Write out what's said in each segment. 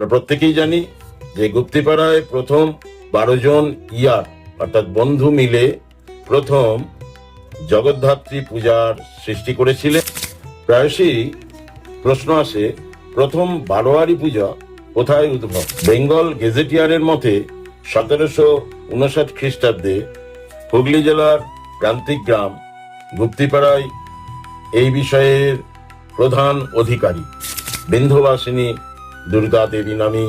আমরা প্রত্যেকেই জানি যে গুপ্তিপাড়ায় প্রথম বারো জন ইয়ার, অর্থাৎ বন্ধু মিলে প্রথম জগদ্ধাত্রী পূজার সৃষ্টি করেছিলেন। প্রায়শই প্রশ্ন আসে, প্রথম বারোয়ারি পূজা কোথায় উদ্ভব? বেঙ্গল গেজেটিয়ারের মতে সতেরোশো উনষাট খ্রিস্টাব্দে হুগলি জেলার প্রান্তিক গ্রাম গুপ্তিপাড়ায় এই বিষয়ের প্রধান অধিকারী বিন্ধবাসিনী দুর্গা দেবী নামে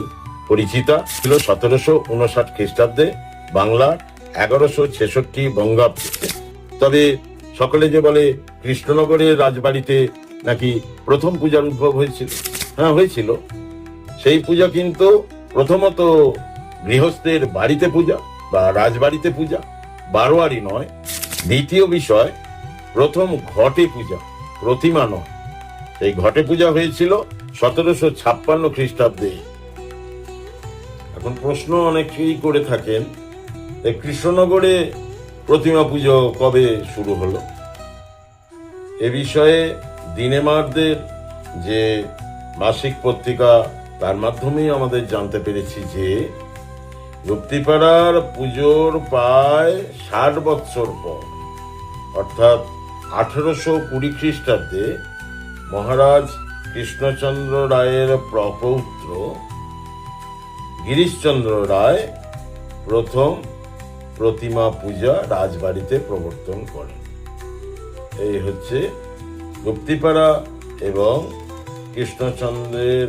পরিচিতা ছিল সতেরোশো উনষাট খ্রিস্টাব্দে বাংলার এগারোশো ছেষট্টি বঙ্গাব্দে। তবে সকলে যে বলে কৃষ্ণনগরের রাজবাড়িতে নাকি প্রথম পূজার উদ্ভব হয়েছিল হ্যাঁ হয়েছিল, সেই পূজা কিন্তু প্রথমত গৃহস্থের বাড়িতে পূজা বা রাজবাড়িতে পূজা, বারোয়ারি নয়, দ্বিতীয় বিষয় প্রথম ঘটে পূজা, প্রতিমা নয়। সেই ঘটে পূজা হয়েছিল সতেরোশো ছাপ্পান্ন খ্রিস্টাব্দে এখন প্রশ্ন অনেকেই করে থাকেন কৃষ্ণনগরে প্রতিমা পুজো কবে শুরু হলো? এ বিষয়ে দিনেমারদের যে মাসিক পত্রিকা, তার মাধ্যমেই আমাদের জানতে পেরেছি যে গুপ্তিপাড়ার পুজোর প্রায় ষাট বৎসর পর, অর্থাৎ আঠেরোশো কুড়ি খ্রিস্টাব্দে মহারাজ কৃষ্ণচন্দ্র রায়ের প্রপৌত্র। গিরিশচন্দ্র রায় প্রথম প্রতিমা পূজা রাজবাড়িতে প্রবর্তন করেন। এই হচ্ছে গুপ্তিপাড়া এবং কৃষ্ণচন্দ্রের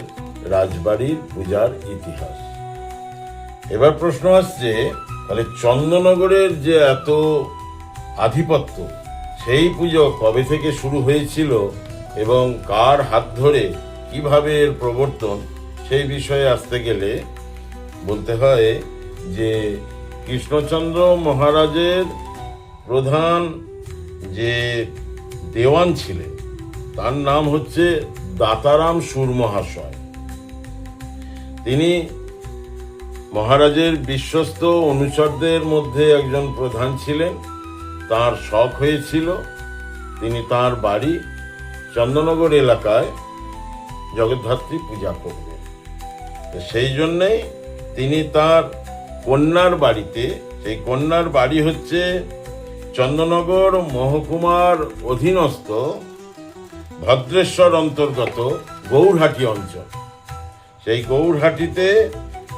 রাজবাড়ির পূজার ইতিহাস। এবার প্রশ্ন আসছে, তাহলে চন্দ্রনগরের যে এত আধিপত্য, সেই পুজো কবে থেকে শুরু হয়েছিল? এবং কার হাত ধরে কীভাবে এর প্রবর্তন সেই বিষয়ে আসতে গেলে বলতে হয় যে কৃষ্ণচন্দ্র মহারাজের প্রধান যে দেওয়ান ছিলেন, তার নাম হচ্ছে দাতারাম সুর মহাশয় তিনি মহারাজের বিশ্বস্ত অনুচরদের মধ্যে একজন প্রধান ছিলেন, তার শখ হয়েছিল, তিনি তার বাড়ি চন্দননগর এলাকায় জগদ্ধাত্রী পূজা করবেন তো সেই জন্যেই তিনি তার কন্যার বাড়িতে, সেই কন্যার বাড়ি হচ্ছে চন্দননগর মহকুমার অধীনস্থ ভদ্রেশ্বর অন্তর্গত গৌরহাটি অঞ্চল। সেই গৌরহাটিতে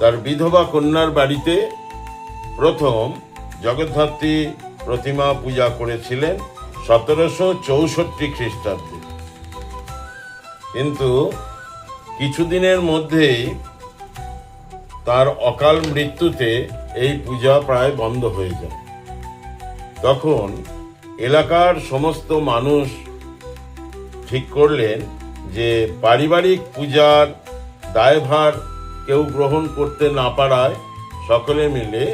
তার বিধবা কন্যার বাড়িতে প্রথম জগদ্ধাত্রী প্রতিমা পূজা করেছিলেন সতেরোশো চৌষট্টি খ্রিস্টাব্দে। কিন্তু কিছুদিনের মধ্যেই তার অকাল মৃত্যুতে এই পূজা প্রায় বন্ধ হয়ে যায়। তখন এলাকার সমস্ত মানুষ ঠিক করলেন যে পারিবারিক পূজার দায়ভার কেউ গ্রহণ করতে না পারায় সকলে মিলে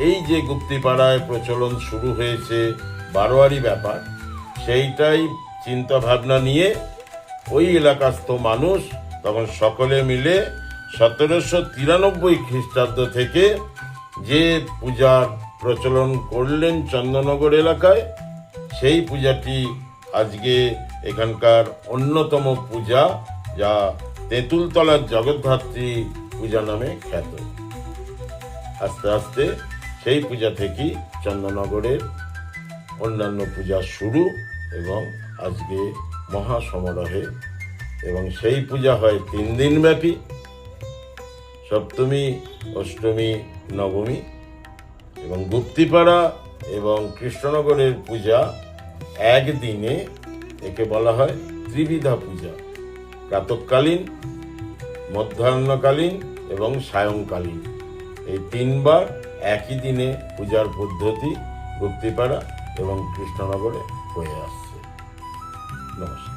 এই যে গুপ্তিপাড়ায় প্রচলন শুরু হয়েছে বারোয়ারি ব্যাপার, সেইটাই চিন্তা ভাবনা নিয়ে ওই এলাকাস্থ মানুষ তখন সকলে মিলে সতেরোশো তিরানব্বই খ্রিস্টাব্দ থেকে যে পূজার প্রচলন করলেন চন্দননগর এলাকায়, সেই পূজাটি আজকে এখানকার অন্যতম পূজা যা তেঁতুলতলার জগদ্ধাত্রী পূজা নামে খ্যাত। আস্তে আস্তে সেই পূজা থেকেই চন্দননগরের অন্যান্য পূজা শুরু এবং আজকে মহা সমারোহে এবং সেই পূজা হয় তিন দিন ব্যাপী। সপ্তমী, অষ্টমী, নবমী এবং গুপ্তিপাড়া এবং কৃষ্ণনগরের পূজা একদিনে একে বলা হয় ত্রিবিধা পূজা। প্রাতকালীন, মধ্যাহ্নকালীন এবং সায়ংকালীন। এই তিনবার একই দিনে পূজার পদ্ধতি গুপ্তিপাড়া এবং কৃষ্ণনগরে হয়ে আসছে। los